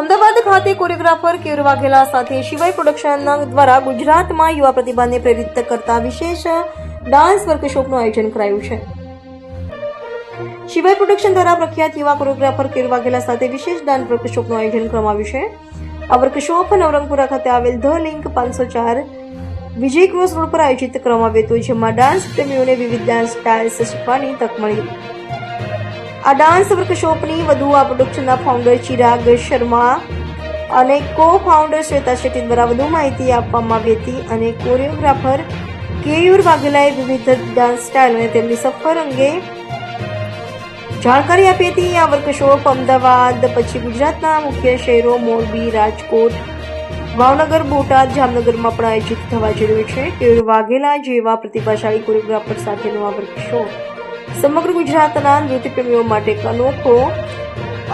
અમદાવાદ ખાતે choreographer care Vaghela સાથે શિવાય પ્રોડક્શન દ્વારા ગુજરાતમાં યુવા પ્રતિભાને પ્રેરિત કરતા વિશેષ ડાન્સ વર્કશોપનું આયોજન કરાયું છે. શિવાય પ્રોડક્શન દ્વારા પ્રખ્યાત યુવા કોરિયોગ્રાફર કેર વાઘેલા સાથે વિશેષ ડાન્સ વર્કશોપનું આયોજન કરવામાં આવ્યું છે. આ વર્કશોપ નવરંગપુરા ખાતે આવેલ ધ લિંક પાંચસો ચાર વિજય ક્રોસ રોડ પર આયોજિત કરવામાં આવ્યું હતું, જેમાં ડાન્સ પ્રેમીઓને વિવિધ ડાન્સ સ્ટાઇલ્સ શીખવાની તક મળી. આ ડાન્સ વર્કશોપની વધુ આ પ્રોડક્શનના ફાઉન્ડર ચિરાગ શર્મા અને કો ફાઉન્ડર શ્વેતા શેટ્ટી દ્વારા વધુ માહિતી આપવામાં આવી હતી અને કોરિયોગ્રાફર કેયુર વાઘેલાએ વિવિધ ડાન્સ સ્ટાઇલ અને તેમની સફર અંગે જાણકારી આપી હતી. આ વર્કશોપ અમદાવાદ, પછી ગુજરાતના મુખ્ય શહેરો મોરબી, રાજકોટ, ભાવનગર, બોટાદ, જામનગરમાં પણ આયોજિત થવા જઈ રહ્યું છે. કેયુર વાઘેલા જેવા પ્રતિભાશાળી કોરિયોગ્રાફર સાથેનો આ વર્કશોપ સમગ્ર ગુજરાતના નૃત્યપ્રેમીઓ માટે અનોખો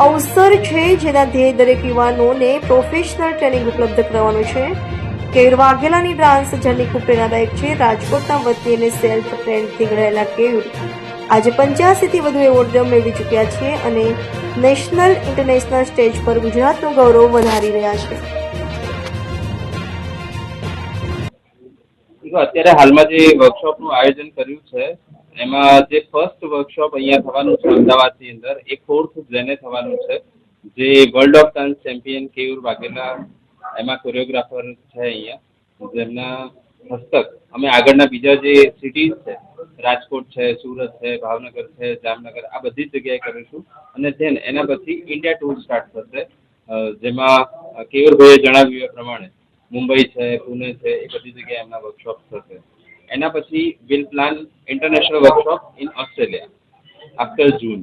અવસર છે જેના ધ્યેય દરેક યુવાનોને પ્રોફેશનલ ટ્રેનિંગ ઉપલબ્ધ કરવાનું છે. કેયુર વાઘેલાની ડાન્સ જર્ની ખૂબ પ્રેરણાદાયક છે. રાજકોટના વતી અને સેલ્ફ ટ્રેન્ડથી ઘડાયેલા કેયુર આજે પંચ્યાસીથી વધુ એવોર્ડ મેળવી ચૂક્યા છે અને નેશનલ ઇન્ટરનેશનલ સ્ટેજ પર ગુજરાતનું ગૌરવ વધારી રહ્યા છે. અત્યારે હાલમાં જે વર્કશોપનું આયોજન કર્યું છે એમાં જે ફર્સ્ટ વર્કશોપ અહીંયા થવાનું છે, અમદાવાદની અંદર, એ ફોર્થ જેને થવાનું છે, જે world of dance champion Keyur Vaghela, એમાં કોરિયોગ્રાફર છે અહીંયા, જેમના હસ્તક. અમે આગળના બીજા જે સિટીઝ છે, રાજકોટ છે, સુરત છે, ભાવનગર છે, જામનગર, આ બધી જ જગ્યાએ કરીશું. અને ધેન એના પછી ઇન્ડિયા ટૂર સ્ટાર્ટ થશે જેમાં કેયુરભાઈએ જણાવ્યું એ પ્રમાણે મુંબઈ છે, પુણે છે, એ બધી જગ્યાએ એમના વર્કશોપ થશે. એના પછી will plan international workshop in Australia after June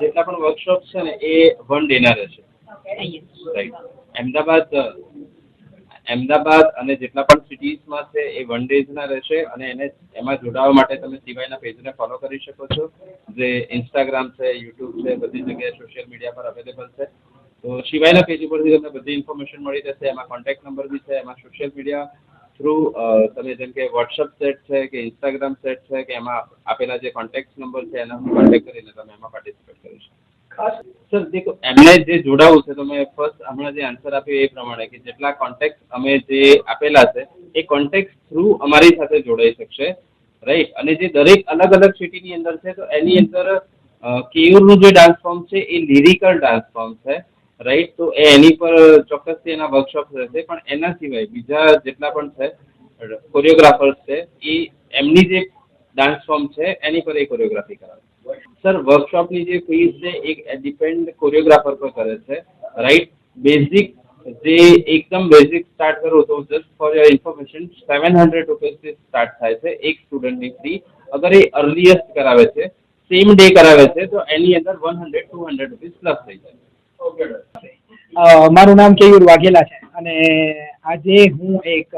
જેટલા પણ વર્કશોપ છે ને, એ વન ડેના રહેશે. રાઈટ અમદાવાદ અમદાવાદ અને જેટલા પણ સિટીઝમાં છે, એ વન ડેઝના રહેશે અને એને એમાં જોડાવા માટે તમે સિવાયના પેજને ફોલો કરી શકો છો. જે ઇન્સ્ટાગ્રામ છે યુટ્યુબ છે, બધી જગ્યાએ સોશિયલ મીડિયા પર અવેલેબલ છે. તો સિવાયના પેજ ઉપરથી તમને બધી ઇન્ફોર્મેશન મળી જશે એમાં કોન્ટેક્ટ નંબર બી છે, એમાં સોશિયલ મીડિયા થ્રુ તમે જેમ કે વોટ્સઅપ સેટ છે કે ઇન્સ્ટાગ્રામ સેટ છે કે એમાં આપેલા જે કોન્ટેક્ટ નંબર છે એના કોન્ટેક્ટ કરીને તમે એમાં પાર્ટિસિપેટ કરી શકો. સર દેખો એમને જે જોડાવું છે તો મેં ફર્સ્ટ હમણાં જે આન્સર આપ્યો એ પ્રમાણે કે જેટલા કોન્ટેક્ટ અમે જે આપેલા છે એ કોન્ટેક્ટ થ્રુ અમારી સાથે જોડાઈ શકશે રાઈટ અને જે દરેક અલગ અલગ સિટીની અંદર છે તો એની અંદર કેયુરનું જે ડાન્સ ફોર્મ છે એ લિરિકલ ડાન્સ ફોર્મ છે. રાઈટ તો એની પર ચોક્કસથી એના વર્કશોપ રહેશે, પણ એના સિવાય બીજા જેટલા પણ છે કોરિયોગ્રાફર્સ છે, એ એમની જે ડાન્સ ફોર્મ છે, એની પર એ કોરિયોગ્રાફી કરાવે. સર વર્કશોપની જે ફીસ છે, એ ડિપેન્ડ કોરિયોગ્રાફર પર કરે છે. રાઈટ બેઝિક જે એકદમ બેઝિક સ્ટાર્ટ કરો તો just for your information seven hundred રૂપીસથી start થાય છે, એક સ્ટુડન્ટની ફી અગર એ અર્લીએસ્ટ કરાવે છે સેમ ડે કરાવે છે, તો એની અંદર one hundred two hundred rupees plus થઈ જાય. મારું નામ કેયુર વાઘેલા છે અને આજે હું એક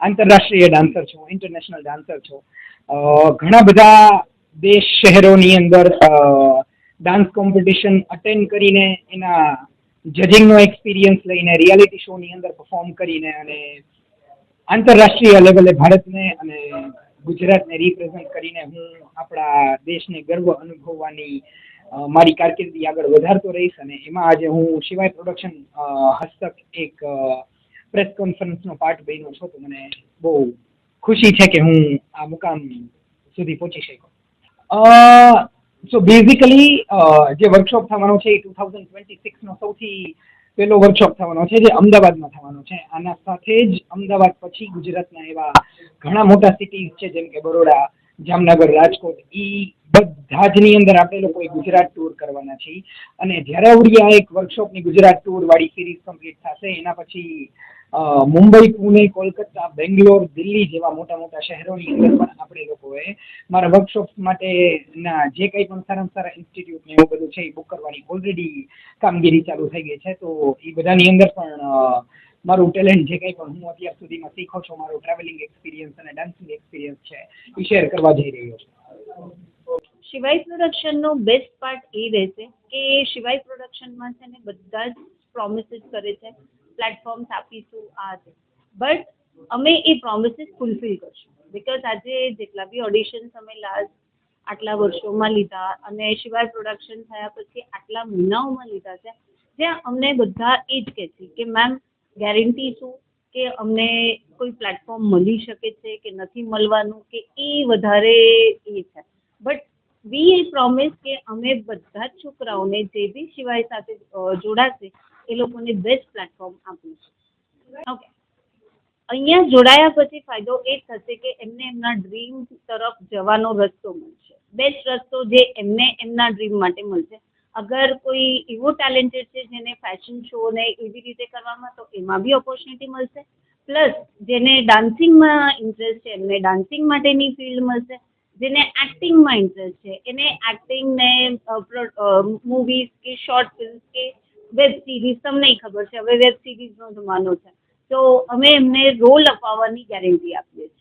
આંતરરાષ્ટ્રીય ડાન્સર છું ઇન્ટરનેશનલ ડાન્સર છું. ઘણા બધા દેશ શહેરોની અંદર ડાન્સ કોમ્પિટિશન અટેન્ડ કરીને એના જજિંગનો એક્સપિરિયન્સ લઈને રિયાલિટી શોની અંદર પરફોર્મ કરીને અને આંતરરાષ્ટ્રીય લેવલે ભારતને અને ગુજરાતને રિપ્રેઝેન્ટ કરીને હું આપણા દેશને ગર્વ અનુભવવાની મારી કારકિર્દી આગળ વધારતો રહીશ અને એમાં આજે હું શિવાય પ્રોડક્શન હસ્તક એક પ્રેસ કોન્ફરન્સનો પાર્ટ બન્યો છું તો મને બહુ ખુશી છે કે હું આ મુકામ સુધી પહોંચી શક્યો. સો બેઝિકલી જે વર્કશોપ થવાનો છે એ ટુ થાઉઝન્ડ ટ્વેન્ટી સિક્સનો સૌથી પહેલો વર્કશોપ થવાનો છે જે અમદાવાદમાં થવાનો છે. આના સાથે જ અમદાવાદ પછી ગુજરાતના એવા ઘણા મોટા સિટીઝ છે જેમ કે બરોડા જામનગર, રાજકોટ, ઈ બધા જ ની અંદર આપણે લોકોએ ગુજરાત ટૂર કરવાના છીએ. અને જ્યારે આવડી આ એક વર્કશોપની ગુજરાત ટૂર વાળી સિરીઝ કમ્પ્લીટ થશે, એના પછી મુંબઈ, પુણે, કોલકાતા, બેંગ્લોર, દિલ્હી જેવા મોટા મોટા શહેરોની અંદર પણ આપણે લોકોએ મારા વર્કશોપ માટેના જે કંઈ પણ સારા સારા ઇન્સ્ટિટ્યૂટ ને એવું બધું છે, એ બુક કરવાની ઓલરેડી કામગીરી ચાલુ થઈ ગઈ છે. તો એ બધાની અંદર પણ મારું ટેલેન્ટ જે કંઈ પણ હું અત્યાર સુધીમાં શીખો છો, મારો ટ્રાવેલિંગ એક્સપિરિયન્સ અને ડાન્સિંગ એક્સપિરિયન્સ છે, એ શેર કરવા જઈ રહ્યો છું. શિવાય પ્રોડક્શનનો બેસ્ટ પાર્ટ એ રહેશે કે શિવાય પ્રોડક્શનમાં છે ને બધા જ પ્રોમિસીસ કરે છે પ્લેટફોર્મ્સ આપીશું આ છે બટ અમે એ પ્રોમિસીસ ફૂલફિલ કરશું. બિકોઝ આજે જેટલા બી ઓડિશન્સ અમે લાસ્ટ આટલા વર્ષોમાં લીધા અને શિવાય પ્રોડક્શન થયા પછી આટલા મહિનાઓમાં લીધા છે, જ્યાં અમને બધા એ જ કહે છે કે મેમ ગેરંટી શું કે અમને કોઈ પ્લેટફોર્મ મળી શકે છે કે નથી મળવાનું કે એ વધારે એ છે. બટ વી પ્રોમિસ કે અમે બધા જ છોકરાઓને જે બી સિવાય સાથે જોડાશે, એ લોકોને બેસ્ટ પ્લેટફોર્મ આપીશું. ઓકે અહીંયા જોડાયા પછી ફાયદો એ થશે કે એમને એમના ડ્રીમ તરફ જવાનો રસ્તો મળશે. બેસ્ટ રસ્તો જે એમને એમના ડ્રીમ માટે મળશે. અગર કોઈ એવો ટેલેન્ટેડ છે જેને ફેશન શો ને એવી રીતે કરવામાં, તો એમાં બી ઓપોર્ચ્યુનિટી મળશે. પ્લસ જેને ડાન્સિંગમાં ઇન્ટરેસ્ટ છે, એમને ડાન્સિંગ માટેની ફિલ્ડ મળશે. જેને એક્ટિંગમાં ઇન્ટરેસ્ટ છે, એને એક્ટિંગ ને મૂવીઝ કે શોર્ટ ફિલ્મ કે વેબ સિરીઝ તમને ખબર છે, હવે વેબ સિરીઝનો જમાનો છે. તો અમે એમને રોલ અપાવવાની ગેરંટી આપીએ છીએ.